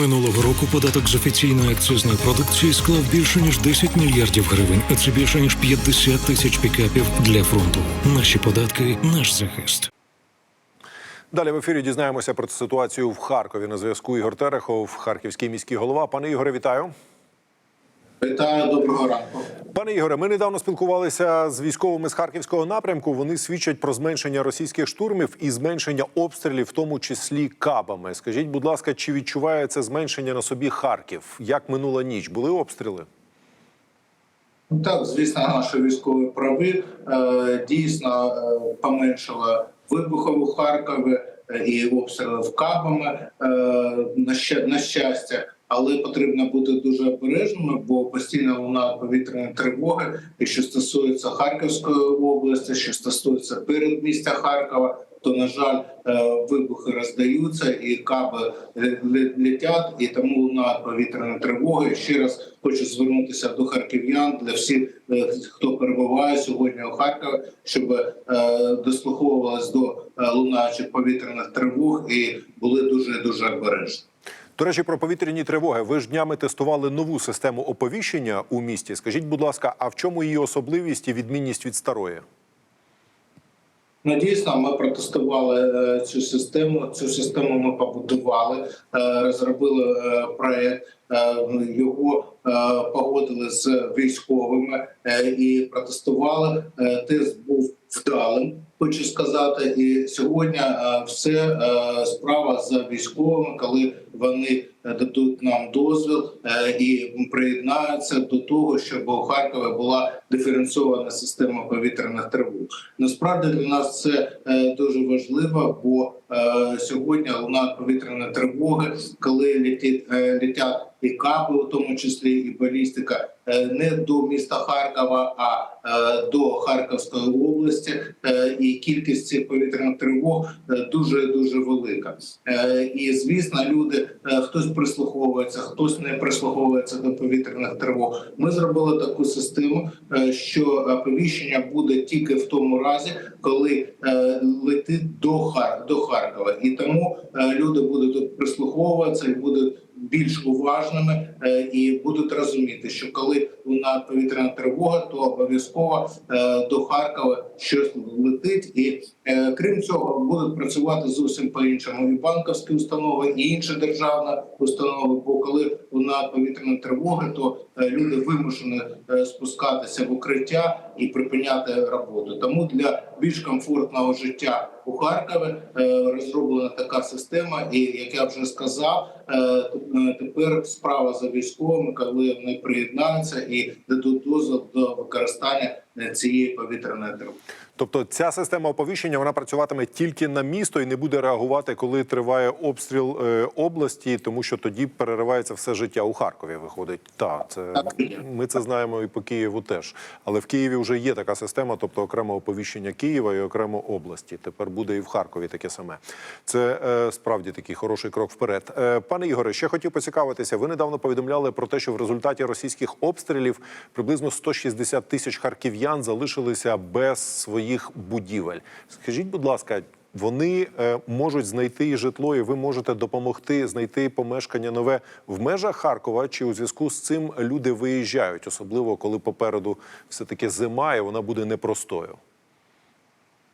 Минулого року податок з офіційної акцизної продукції склав більше ніж 10 мільярдів гривень, а це більше ніж 50 тисяч пікапів для фронту. Наші податки, наш захист. Далі в ефірі дізнаємося про ситуацію в Харкові. На зв'язку Ігор Терехов, харківський міський голова. Пане Ігоре, вітаю. Вітаю, доброго ранку. Пане Ігоре, ми недавно спілкувалися з військовими з харківського напрямку. Вони свідчать про зменшення російських штурмів і зменшення обстрілів, в тому числі кабами. Скажіть, будь ласка, чи відчуває це зменшення на собі Харків? Як минула ніч? Були обстріли? Ну, Так, звісно, наші військові прави е, дійсно е, поменшило вибухів у Харкові е, і обстрілів кабами на щастя. Але потрібно бути дуже обережними, бо постійно лунають повітряні тривоги, і що стосується Харківської області, що стосується передмістя Харкова, то на жаль, е, вибухи роздаються і каби ле- ле- летять, і тому лунають повітряні тривоги. Ще раз хочу звернутися до харків'ян для всіх, е, хто перебуває сьогодні у Харкові, щоб е, дослуховувалися до лунаючих повітряних тривог і були дуже дуже обережні. До речі, про повітряні тривоги. Ви ж днями тестували нову систему оповіщення у місті. Скажіть, будь ласка, а в чому її особливість і відмінність від старої? Ну, дійсно, ми протестували е, цю систему. Цю систему ми побудували, е, розробили е, проект. Його погодили з військовими і протестували. Тест був вдалим, хочу сказати. І сьогодні е, все е, справа за військовими, коли вони е, дадуть нам дозвіл і приєднаються до того, щоб у Харкові була диференційована система повітряних тривог. Насправді для нас це дуже важливо, бо сьогодні лунають повітряні тривоги, коли летять, е, летять і каби, у тому числі і балістика, не до міста Харкова, а до Харківської області. І кількість цих повітряних тривог е, дуже дуже велика. Е, і звісно, люди е, хтось прислуховується, хтось не прислуховується до повітряних тривог. Ми зробили таку систему, що оповіщення буде тільки в тому разі, коли летить до Хар до Харкова, і тому люди будуть прислуховуватися і будуть більш уважними е, і будуть розуміти, що коли лунає повітряна тривога, то обов'язково е, до Харкова щось летить, і е, крім цього будуть працювати зовсім по іншому і банківські установи, і інші державні установи. Бо коли лунає повітряна тривога, то люди вимушені спускатися в укриття і припиняти роботу. Тому для більш комфортного життя у Харкові е, розроблена така система, і як я вже сказав, е, тепер справа за військовими, коли вони приєднаються і дадуть дозвіл до використання е, цієї повітряної тривоги. Тобто ця система оповіщення вона працюватиме тільки на місто і не буде реагувати, коли триває обстріл е, області, тому що тоді переривається все життя у Харкові. Виходить, так це ми це знаємо і по Києву теж. Але в Києві вже є така система, тобто окремо оповіщення Києва і окремо області. Тепер буде і в Харкові таке саме. Це е, справді такий хороший крок вперед. Е, пане Ігоре, ще хотів поцікавитися. Ви недавно повідомляли про те, що в результаті російських обстрілів приблизно 160 тисяч харків'ян залишилися без своїх будівель. Скажіть, будь ласка. Вони е, можуть знайти і житло, і ви можете допомогти знайти помешкання нове в межах Харкова. Чи у зв'язку з цим люди виїжджають, особливо коли попереду все таки зима, і вона буде непростою.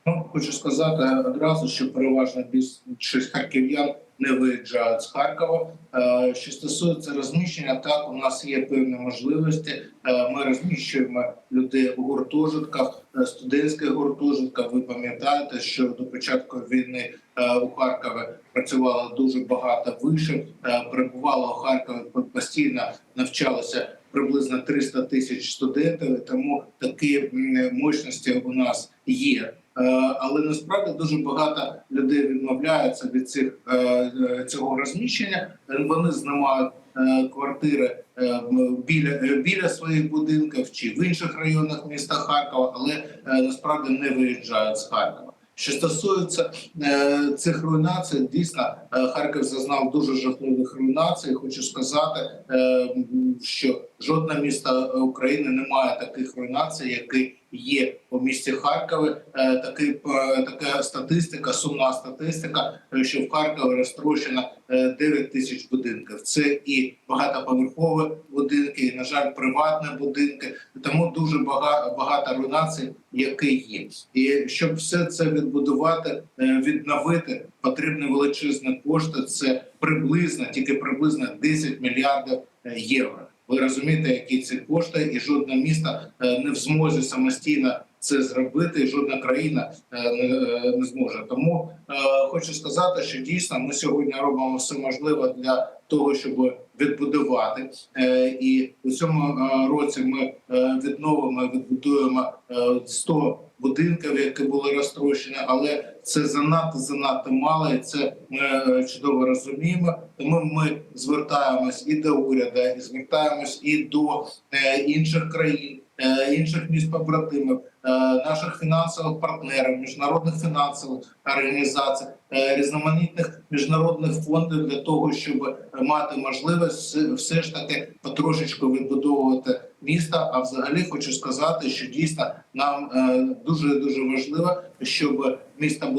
Ну, хочу сказати одразу, що переважна більшість харків'ян не виїжджають з Харкова. Е, Що стосується розміщення, так у нас є певні можливості. Е, Ми розміщуємо людей у гуртожитках, е, студентських гуртожитках. Ви пам'ятаєте, що до початку війни у Харкові працювало дуже багато вишів, перебувало у Харкові постійно навчалося приблизно 300 тисяч студентів. Тому такі мощності у нас є. Е, Але насправді дуже багато людей відмовляються від цих е, е, цього розміщення. Вони знімають квартири біля біля своїх будинків чи в інших районах міста Харкова, але насправді не виїжджають з Харкова. Що стосується е, цих руйнацій, дійсно е, Харків зазнав дуже жахливих руйнацій. Хочу сказати, е, що жодне місто України не має таких руйнацій, які є у місті Харкові. Е, такий е, така статистика, сумна статистика, е, що в Харкові розтрощено е, 9 тисяч будинків. Це і багатоповерхові будинки, і на жаль, приватні будинки. Тому дуже багато, багато руйнацій, які є. І щоб все це відбудувати, е, відновити, потрібні величезні кошти. Це приблизно, тільки приблизно 10 мільярдів е, євро. Ви розумієте, які ці кошти, і жодне місто е, не в змозі самостійно це зробити, і жодна країна е, не, е, зможе. Тому хочу сказати, що дійсно ми сьогодні робимо все можливе для того, щоб відбудувати. Е, І у цьому е, році ми е, відновимо, відбудуємо е, 100 будинків, які були розтрощені, але це занадто занадто мало, і це ми чудово розуміємо. Тому ми звертаємось і до уряду, і звертаємось і до інших країн, інших міст побратимів, е, наших фінансових партнерів, міжнародних фінансових організацій, е, різноманітних міжнародних фондів для того, щоб мати можливість все ж таки потрошечку відбудовувати міста. А взагалі хочу сказати, що дійсно нам дуже дуже важливо, щоб місто було.